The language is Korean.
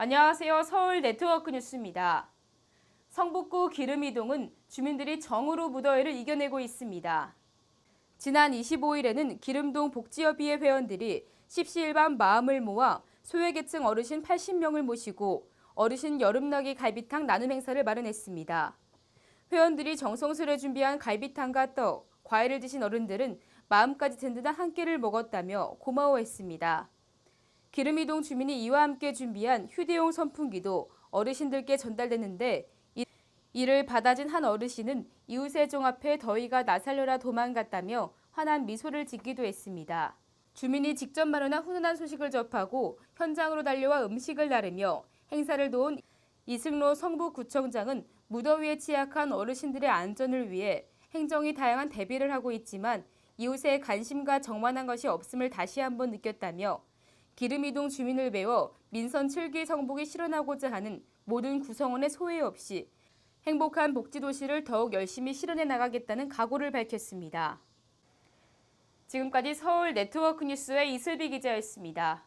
안녕하세요. 서울 네트워크 뉴스입니다. 성북구 기름이동은 주민들이 정으로 무더위를 이겨내고 있습니다. 지난 25일에는 기름동 복지협의회 회원들이 십시일반 마음을 모아 소외계층 어르신 80명을 모시고 어르신 여름나기 갈비탕 나눔 행사를 마련했습니다. 회원들이 정성스레 준비한 갈비탕과 떡, 과일을 드신 어른들은 마음까지 든든한 한 끼를 먹었다며 고마워했습니다. 기름이동 주민이 이와 함께 준비한 휴대용 선풍기도 어르신들께 전달됐는데 이- 이를 받아준 한 어르신은 이웃의 종 앞에 더위가 나살려라 도망갔다며 환한 미소를 짓기도 했습니다. 주민이 직접 마련한 훈훈한 소식을 접하고 현장으로 달려와 음식을 나르며 행사를 도운 이승로 성북구청장은 무더위에 취약한 어르신들의 안전을 위해 행정이 다양한 대비를 하고 있지만 이웃의 관심과 정만한 것이 없음을 다시 한번 느꼈다며 기름이동 주민을 배워 민선 7기 성북이 실현하고자 하는 모든 구성원의 소외 없이 행복한 복지도시를 더욱 열심히 실현해 나가겠다는 각오를 밝혔습니다. 지금까지 서울 네트워크 뉴스의 이슬비 기자였습니다.